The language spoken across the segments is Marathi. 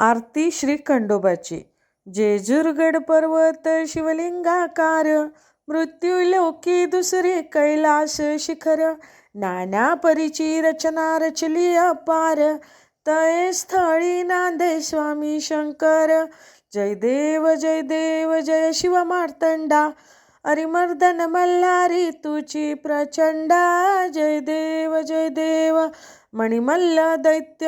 आरती श्री खंडोबाची. जेजुरगड पर्वत शिवलिंगाकार मृत्यूलोकी दुसरे कैलास शिखर. नाना परीची रचना रचली अपार तये स्थळी नांदे स्वामी शंकर. जय देव जय देव जय शिव मार्तंडा. अरिमर्दन मल्हारी तुची प्रचंडा. जय देव जय देव मणिमल्ल दैत्य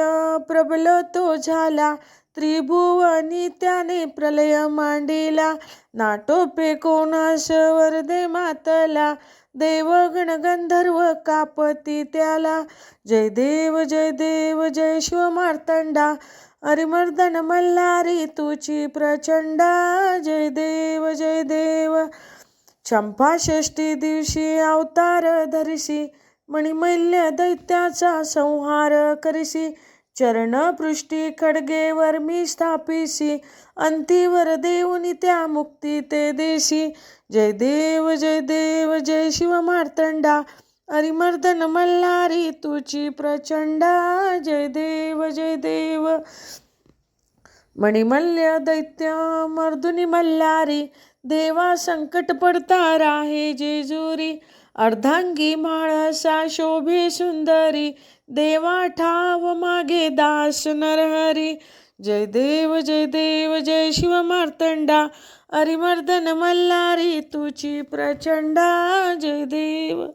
प्रबल तो झाला. त्रिभुवनी त्याने प्रलय मांडिला. नाटोपे कोणाश वरदे मातला. देवगण गंधर्व कापती त्याला. जय देव जय देव जय शिव मार्तंडा अरिमर्दन मल्हारी तुची प्रचंडा. जय देव जय देव. चंपाषष्टी दिवशी अवतार धरिसी मणिमल्य दैत्याचा संहार करिसी चरणपृष्ठी खडगेवर मी स्थापिसी अंतीवर देऊनी त्या मुक्ती ते देशी. जय देव जय देव जय शिव मार्तंडा. अरिमर्दन मल्हारी तुची प्रचंडा. जय देव जय देव. मणिमल्य दैत्य मर्दुनी मल्हारी देवा संकट पडता राहे जेजुरी. अर्धांगी माळसा शोभे सुंदरी देवा ठाव मागे दास नरहरी. जय देव जय देव जय शिव मार्तंडा अरिमर्दन मल्हारी तुची प्रचंडा जय देव.